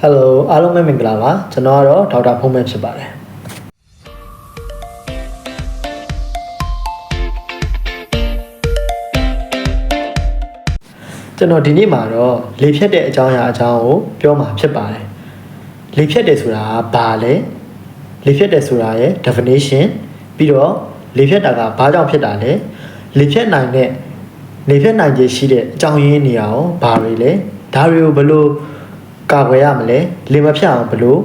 ဟယ်လိုအားလုံးပဲမင်္ဂလာပါကျွန်တော်ကတော့ဒေါက်တာဖုံးမဲဖြစ်ပါတယ်ကျွန်တော်ဒီနေ့မှာတော့လေဖြတ်တဲ့အကြောင်းအရာအကြောင်းကိုပြောမှာဖြစ်ပါတယ်လေဖြတ်တယ်ဆိုတာကဘာလဲလေဖြတ်တယ်ဆိုတာရဲ့ definition ပြီးတော့လေဖြတ်တာကဘာကြောင့်ဖြစ်တာလဲလေဖြတ်နိုင်တဲ့လေဖြတ်နိုင်ခြေရှိတဲ့အကြောင်းရင်းနေရာကိုဘာတွေလဲဒါတွေကိုဘယ်လို ကာကွယ်ရမလဲလင်မဖြတ်အောင်ဘယ်လို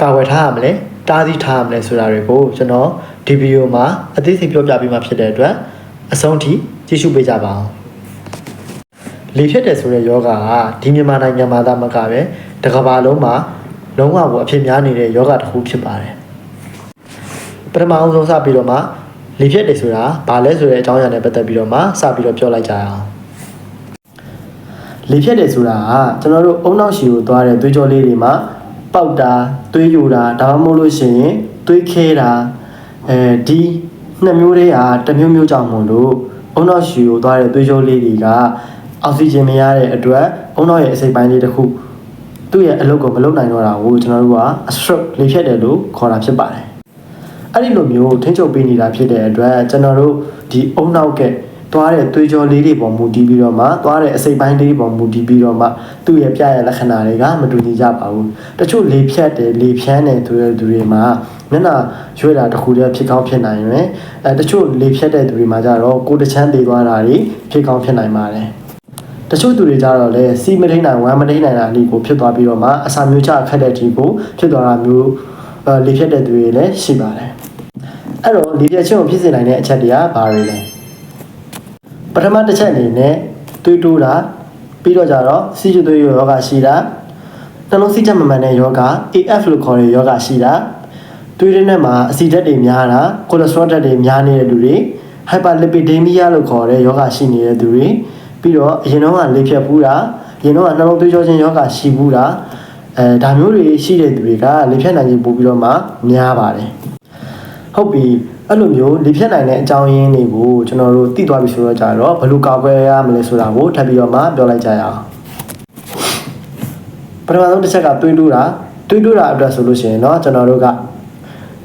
ကာကွယ်ထားရမလဲတားဆီးထားရမလဲဆိုတာတွေကိုကျွန်တော်ဒီဗီဒီယိုမှာအသေးစိတ်ပြောပြပေးမှာဖြစ်တဲ့အတွက်အဆုံးထိကြည့်ရှုပေးကြပါအောင်လေဖြတ်တယ်ဆိုတဲ့ယောဂကဒီမြန်မာနိုင်ငံမှာသာမကပဲတစ်ကမ္ဘာလုံးမှာလုံးဝကိုအဖြစ်များနေတဲ့ယောဂတစ်ခုဖြစ်ပါတယ်ပထမအောင်ဆုံးစပြီးတော့မှလေဖြတ်တယ်ဆိုတာဘာလဲဆိုတဲ့အကြောင်းအရာနဲ့ပတ်သက်ပြီးတော့မှစပြီးတော့ပြောလိုက်ကြရအောင် လေဖြတ်တယ်ဆိုတာကကျွန်တော်တို့အုံနောက်ရှည်ကိုသွားတဲ့သွေးကြောလေးတွေမှာပေါက်တာသွေးယိုတာဒါမှမဟုတ်လို့ရှိရင်သွေးခဲတာအဲဒီနှစ်မျိုးတွေကတစ်မျိုးမျိုးကြောင့်မို့လို့အုံနောက်ရှည်ကိုသွားတဲ့သွေးကြောလေးတွေကအောက်ဆီဂျင်မရတဲ့အတွက်အုံနောက်ရဲ့အစိတ်ပိုင်းလေးတစ်ခုသူ့ရဲ့အလုပ်ကိုမလုပ်နိုင်တော့တာကိုကျွန်တော်တို့က stroke လေဖြတ်တယ်လို့ခေါ်တာဖြစ်ပါတယ်အဲ့ဒီလိုမျိုးထိန်းချုပ်ပေးနေတာဖြစ်တဲ့အတွက်ကျွန်တော်တို့ဒီအုံနောက်က သွားတဲ့သွေးကြောလေးတွေပေါ်မူတည်ပြီးတော့မှသွားတဲ့အစိပ်ပိုင်းလေးပေါ်မူတည်ပြီးတော့မှသူ့ရဲ့ပြရဲ့လက္ခဏာတွေကမတူညီကြပါဘူးတချို့လေဖြတ်တယ်လေဖြန်းတယ်ဆိုတဲ့သူတွေမှာမျက်နှာရွှေ့တာတစ်ခုတည်းဖြစ်ကောင်းဖြစ်နိုင်တယ်အဲတချို့လေဖြတ်တဲ့သူတွေမှာကြတော့ကိုယ်တစ်ချမ်းသေးသွားတာတွေဖြစ်ကောင်းဖြစ်နိုင်ပါတယ်တချို့သူတွေကြတော့လေစီမထိန်နိုင်ဝမ်းမထိန်နိုင်တာအလေးကိုဖြစ်သွားပြီးတော့မှအစာမျိုးချခက်တဲ့အထိကိုဖြစ်သွားတာမျိုးအဲလေဖြတ်တဲ့သူတွေလည်းရှိပါတယ်အဲ့တော့လေပြည့်ချင်းကိုဖြစ်စေနိုင်တဲ့အချက်တွေကဘာတွေလဲ ပထမတစ်ချက်အနေနဲ့တွေးတိုးတာပြီးတော့ကြတော့စီကျသွေးယောဂရှိတာနှလုံးစိတ်ချက်မမှန်တဲ့ယောဂ AF လို့ခေါ်တဲ့ယောဂရှိတာတွေးတဲ့နဲ့မှာအဆီဓာတ်တွေများတာကိုလက်စထရောဓာတ်တွေများနေတဲ့လူတွေ hyperlipidemia လို့ခေါ်တဲ့ယောဂရှိနေတဲ့သူတွေပြီးတော့အရင်တော့ကလေဖြတ်ဖူးတာအရင်တော့ကနှလုံးသွေးကြောခြင်းယောဂရှိဘူးတာအဲဒါမျိုးတွေရှိတဲ့သူတွေကလေဖြတ်နိုင်ခြင်းပို့ပြီးတော့မှများပါတယ်ဟုတ်ပြီ အဲ့လိုမျိုးလေဖြတ်နိုင်တဲ့အကြောင်းရင်းတွေကိုကျွန်တော်တို့သိသွားပြီဆိုတော့ကြတော့ဘယ်လိုကာကွယ်ရမလဲဆိုတာကိုထပ်ပြီးတော့မှပြောလိုက်ကြရအောင်ပထမဆုံးတစ်ချက်ကတွေးတိုးတာတွေးတိုးတာအတွက်ဆိုလို့ရှိရင်เนาะကျွန်တော်တို့က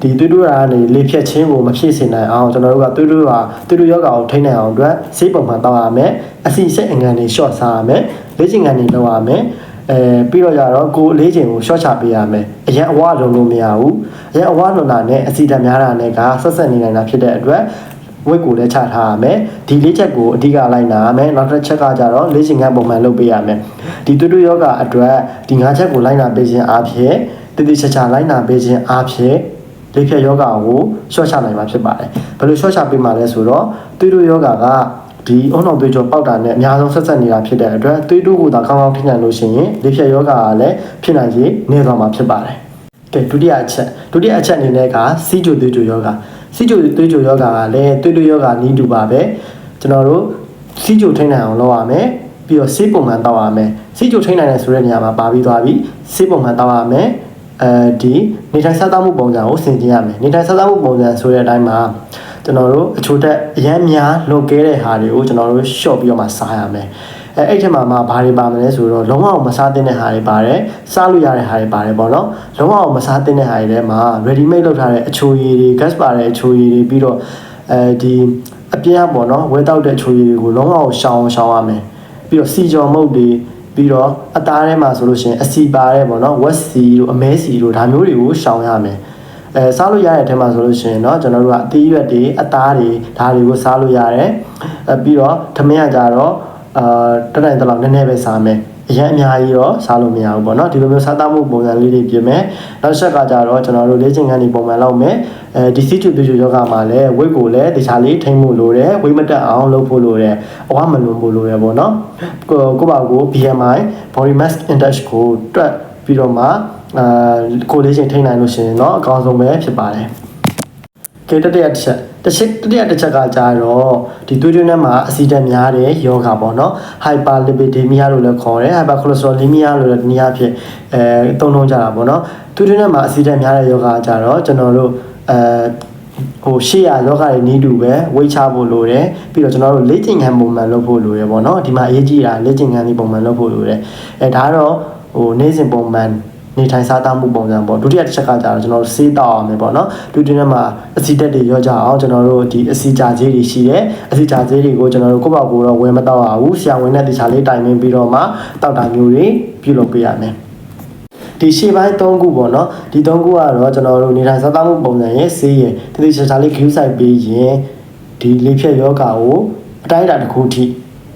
ဒီတွေးတိုးတာကနေလေဖြတ်ခြင်းကိုမဖြစ်စေနိုင်အောင်ကျွန်တော်တို့ကတွေးတိုးတာတွေးတိုးယောဂါကိုထိန်းနိုင်အောင်အတွက်စိတ်ပုံမှန်တောက်ရမယ်အစီစိတ်အငံတွေ short စားရမယ်လေ့ကျင့်ခန်းတွေလုပ်ရမယ် အဲပြီးတော့ကြတော့ကိုယ်လေးချိန်ကို short ချပေးရမယ်အရင်အဝလုံးလို့မရဘူးအရင်အဝလုံးတာနဲ့အစီဓာတ်များတာနဲ့ကဆက်ဆက်နေနိုင်တာဖြစ်တဲ့အတွက်ဝိတ်ကိုလည်းချထားရမယ်ဒီလေးချက်ကိုအဓိကလိုက်နာရမယ်နောက်တစ်ချက်ကကြတော့လေ့ကျင့်ခန်းပုံမှန်လုပ်ပေးရမယ်ဒီတူတူယောဂအတွက်ဒီ၅ချက်ကိုလိုက်နာပေးခြင်းအားဖြင့်တတိချာချာလိုက်နာပေးခြင်းအားဖြင့်လေဖြတ်ယောဂကိုရှော့ချနိုင်မှာဖြစ်ပါတယ်ဘယ်လိုရှော့ချပေးမှာလဲဆိုတော့တူတူယောဂက ဒီအုံနောက်သွေးကြောပေါက်တာနဲ့အများဆုံးဆက်ဆက်နေတာဖြစ်တဲ့အတွက်သွေးတိုးကိုသာကောင်းကောင်းထိနိုင်လို့ရှိရင်လေဖြတ်ယောဂကလည်းဖြစ်နိုင်ရေးနေသွားမှာဖြစ်ပါတယ်ကဲဒုတိယအချက်ဒုတိယအချက်အနေနဲ့ကစီးကြိုသွေးကြိုယောဂစီးကြိုသွေးကြိုယောဂကလည်းသွေးတိုးယောဂနီးတူပါပဲကျွန်တော်တို့စီးကြိုထိနိုင်အောင်လုပ်ရမယ်ပြီးတော့ဆေးပုံမှန်တောက်ရမယ်စီးကြိုထိနိုင်တယ်ဆိုတဲ့နေရာမှာပါပြီးသွားပြီဆေးပုံမှန်တောက်ရမယ်အဲဒီနေထိုင်စားသောက်မှုပုံစံကိုဆင်ခြင်ရမယ်နေထိုင်စားသောက်မှုပုံစံဆိုတဲ့အတိုင်းမှာ ကျွန်တော်တို့အချို့တက်အရမ်းများလွန်ကဲတဲ့ဟာတွေကိုကျွန်တော်တို့ရှော့ပြီးတော့မှစားရမယ်အဲအဲ့ထက်မှာမှဘာတွေပါမလဲဆိုတော့လုံးဝမစားသင့်တဲ့ဟာတွေပါတယ်စားလို့ရတဲ့ဟာတွေပါတယ်ပေါ့နော်လုံးဝမစားသင့်တဲ့ဟာတွေထဲမှာ ready made လုပ်ထားတဲ့အချိုရည်တွေ gas ပါတဲ့အချိုရည်တွေပြီးတော့အဲဒီအပြင်းပေါ့နော်ဝဲတောက်တဲ့အချိုရည်တွေကိုလုံးဝရှောင်ရှောင်ရမယ်ပြီးတော့စီကြော်မုတ်တွေပြီးတော့အသားထဲမှာဆိုလို့ရှိရင်အစီပါတဲ့ပေါ့နော်ဝက်စီတို့အမဲစီတို့ဒါမျိုးတွေကိုရှောင်ရမယ် အဲစားလို့ရတဲ့အထက်မှာဆိုလို့ရှိရင်เนาะကျွန်တော်တို့ကအသီးရွက်တွေအသားတွေဒါတွေကိုစားလို့ရတယ်အဲပြီးတော့ထမင်းကကြတော့အာတက်တိုင်းတလောက်နည်းနည်းပဲစားမယ်အရင်အများကြီးတော့စားလို့မရဘူးပေါ့နော်ဒီလိုမျိုးစားသားမှုပုံစံလေးတွေပြင်မယ်နောက်ချက်ကကြတော့ကျွန်တော်တို့လေ့ကျင့်ခန်းတွေပုံမှန်လုပ်မယ်အဲဒီစီချူပြချူယောဂမှာလည်းဝိတ်ကိုလည်းတခြားလေးထိမ့်မှုလိုတယ်ဝိတ်မတက်အောင်လုပ်ဖို့လိုတယ်အဝမလွန်ဖို့လိုတယ်ပေါ့နော်ကိုကိုပါကို BMI body mass index ကိုတွက်ပြီးတော့မှ အာကိုလေးချိန်ထိန်းနိုင်လို့ရှိရင်เนาะအကောင်းဆုံးပဲဖြစ်ပါတယ်ကဲတတိယတစ်ချက်တစ်ချက်တတိယတစ်ချက်ကကြာတော့ဒီသွေးတွင်းထဲမှာအဆီဓာတ်များတဲ့ယောဂပေါ့နော် hyperlipidemia လို့လည်းခေါ်တယ် hypercholesterolemia လို့လည်းနည်းအားဖြင့်အဲသုံးနှုန်းကြတာပေါ့နော်သွေးတွင်းထဲမှာအဆီဓာတ်များတဲ့ယောဂကကြာတော့ကျွန်တော်တို့အဲဟိုရှေ့ရလောကတွေနီးတူပဲဝိတ်ချဖို့လိုတယ်ပြီးတော့ကျွန်တော်တို့လေ့ကျင့်ခန်းပုံမှန်လုပ်ဖို့လိုတယ်ပေါ့နော်ဒီမှာအရေးကြီးတာလေ့ကျင့်ခန်းဒီပုံမှန်လုပ်ဖို့လိုတယ်အဲဒါကတော့ဟိုနေ့စဉ်ပုံမှန် နေထိုင်စားသောက်မှုပုံစံပေါ့ဒုတိယတစ်ချက်ကကြတော့ကျွန်တော်တို့စေးတောက်အောင်မယ်ပေါ့နော်ဒုတိယနဲ့မှာအစီတက်တွေရောကြအောင်ကျွန်တော်တို့ဒီအစီကြာသေးတွေရှိတယ်အစီကြာသေးတွေကိုကျွန်တော်တို့ကိုယ့်ဘောက်ကိုတော့ဝယ်မတော့ရဘူးဆရာဝန်နဲ့တခြားလေးတိုင်ပင်ပြီးတော့မှတောက်တာမျိုးတွေပြုလုပ်ပေးရမယ်ဒီရှေ့ပိုင်း၃ခုပေါ့နော်ဒီ၃ခုကတော့ကျွန်တော်တို့နေထိုင်စားသောက်မှုပုံစံရဲ့ဆေးရယ်တတိချာချာလေး view site ပေးရင်ဒီလေဖြတ်ယောဂါကိုအတိုင်းအတာတစ်ခုထိ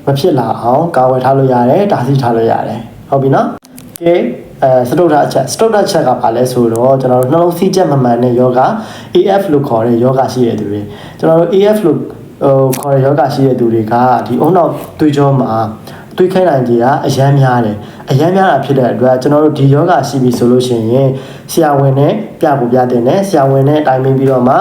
မဖြစ်လာအောင်ကာဝယ်ထားလို့ရတယ်ဒါစီထားလို့ရတယ်ဟုတ်ပြီနော်ကဲ အဲစတုတ္ထအချက်စတုတ္ထအချက်ကဘာလဲဆိုတော့ကျွန်တော်တို့နှလုံးစီးချက်မမှန်တဲ့ယောဂ AF လို့ခေါ်တဲ့ယောဂရှိတဲ့သူတွေကျွန်တော်တို့ AF လို့ဟိုခေါ်တဲ့ယောဂရှိတဲ့သူတွေကဒီအုံနောက်သွေးကြောမှာသွေးခဲနိုင်ကြီးကအရမ်းများတယ်အရမ်းများတာဖြစ်တဲ့အတွက်ကျွန်တော်တို့ဒီယောဂရှိပြီဆိုလို့ရှိရင်ဆရာဝန်နဲ့ပြဖို့ပြတင်တယ်ဆရာဝန်နဲ့တိုင်ပင်ပြီးတော့မှ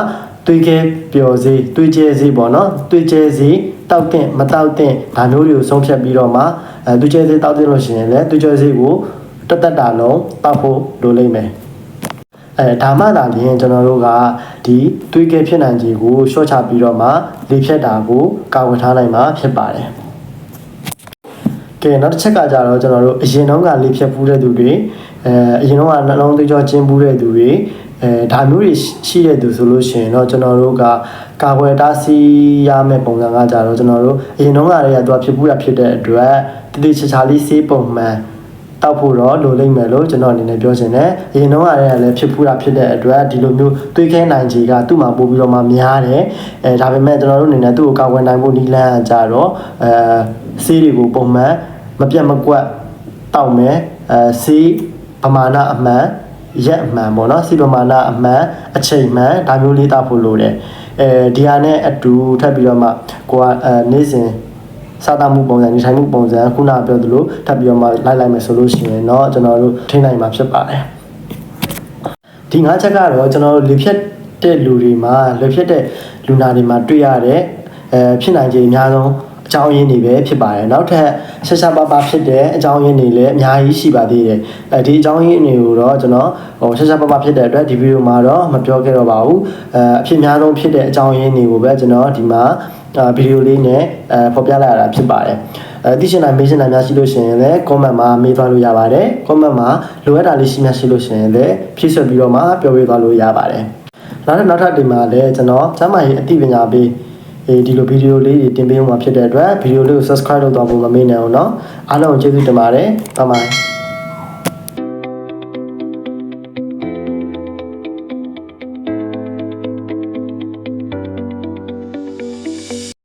သွေးခဲပျော်စေးသွေးကျဲစေးပေါ့နော်သွေးကျဲစေးတောက်တဲ့မတောက်တဲ့ဒါမျိုးတွေကိုဆုံးဖြတ်ပြီးတော့မှအဲသွေးကျဲစေးတောက်တဲ့လို့ရှိရင်လည်းသွေးကျဲစေးကို တသက်တာလုံးတောက်ဖို့လိုလိမ့်မယ်အဲဒါမှသာလျှင်ကျွန်တော်တို့ကဒီသွေးကဲဖြစ်နိုင်ခြေကိုရှော့ချပြီးတော့မှလေဖြတ်တာကိုကာဝယ်ထားနိုင်မှာဖြစ်ပါတယ်ကဲနောက်တစ်ချက်ကကြတော့ကျွန်တော်တို့အရင်တုန်းကလေဖြတ်ပူးတဲ့သူတွေအဲအရင်တုန်းကနှလုံးသွေးကြောကျင်းပူးတဲ့သူတွေအဲဒါမျိုးတွေရှိတဲ့သူဆိုလို့ရှိရင်တော့ကျွန်တော်တို့ကကာကွယ်တားဆီးရမယ့်ပုံစံကကြတော့ကျွန်တော်တို့အရင်တုန်းကတည်းကသူကဖြစ်ပူးတာဖြစ်တဲ့အတွက်တတိချာချာလေးစေးပုံမှန် တောက်ဖို့တော့လိုလိမ့်မယ်လို့ကျွန်တော်အနေနဲ့ပြောချင်တယ်။အရင်တော့ကလည်းဖြစ်ပူးတာဖြစ်တဲ့အတွက်ဒီလိုမျိုးသွေးခဲနိုင်ခြေကသူ့မှာပို့ပြီးတော့မှများတယ်။အဲဒါပေမဲ့ကျွန်တော်တို့အနေနဲ့သူ့ကိုကာကွယ်နိုင်ဖို့နည်းလမ်းအကြတော့အဲဆေးတွေကိုပုံမှန်မပြတ်မကွက်တောက်မယ်အဲဆေးပမာဏအမှန်ရက်အမှန်ပေါ့နော်ဆေးပမာဏအမှန်အချိန်မှန်ဒါမျိုးလေးတောက်ဖို့လိုတယ်။အဲဒီဟာနဲ့အတူထပ်ပြီးတော့မှကိုကအဲနေ့စဉ် စားသားမှုပုံစံနေထိုင်မှုပုံစံခုနပြောသလိုထပ်ပြီးတော့မှလိုက်လိုက်မယ်ဆိုလို့ရှိရင်တော့ကျွန်တော်တို့ထိနိုင်မှာဖြစ်ပါတယ်ဒီ၅ချက်ကတော့ကျွန်တော်တို့လေဖြတ်တဲ့လူတွေမှာလေဖြတ်တဲ့လူနာတွေမှာတွေ့ရတဲ့အဲဖြစ်နိုင်ခြေအများဆုံးအကြောင်းရင်းတွေပဲဖြစ်ပါတယ်နောက်ထပ်ဆက်ဆက်ပါပါဖြစ်တဲ့အကြောင်းရင်းတွေလည်းအများကြီးရှိပါသေးတယ်အဲဒီအကြောင်းရင်းတွေကိုတော့ကျွန်တော်ဟိုဆက်ဆက်ပါပါဖြစ်တဲ့အတွက်ဒီဗီဒီယိုမှာတော့မပြောခဲ့တော့ပါဘူးအဲအဖြစ်အများဆုံးဖြစ်တဲ့အကြောင်းရင်းတွေကိုပဲကျွန်တော်ဒီမှာ ဗီဒီယိုလေးနဲ့အဲဖော်ပြလိုက်ရတာဖြစ်ပါတယ်အဲသိချင်တာမေးချင်တာများရှိလို့ရှိရင်လည်း comment မှာမေးသွားလို့ရပါတယ် comment မှာလိုအပ်တာလေးရှိများရှိလို့ရှိရင်လည်းဖြည့်ဆွတ်ပြီးတော့မှပြောပြသွားလို့ရပါတယ်နောက်ထပ်နောက်ထပ်ဒီမှာလည်းကျွန်တော်ကျမ်းမာရေးအသိပညာပေးအေးဒီလိုဗီဒီယိုလေးတွေတင်ပေးမှာဖြစ်တဲ့အတွက်ဗီဒီယိုလေးကို subscribe လုပ်သွားဖို့မမေ့နဲ့အောင်เนาะအားလုံးကျေးဇူးတင်ပါတယ်ဘိုင်ဘိုင်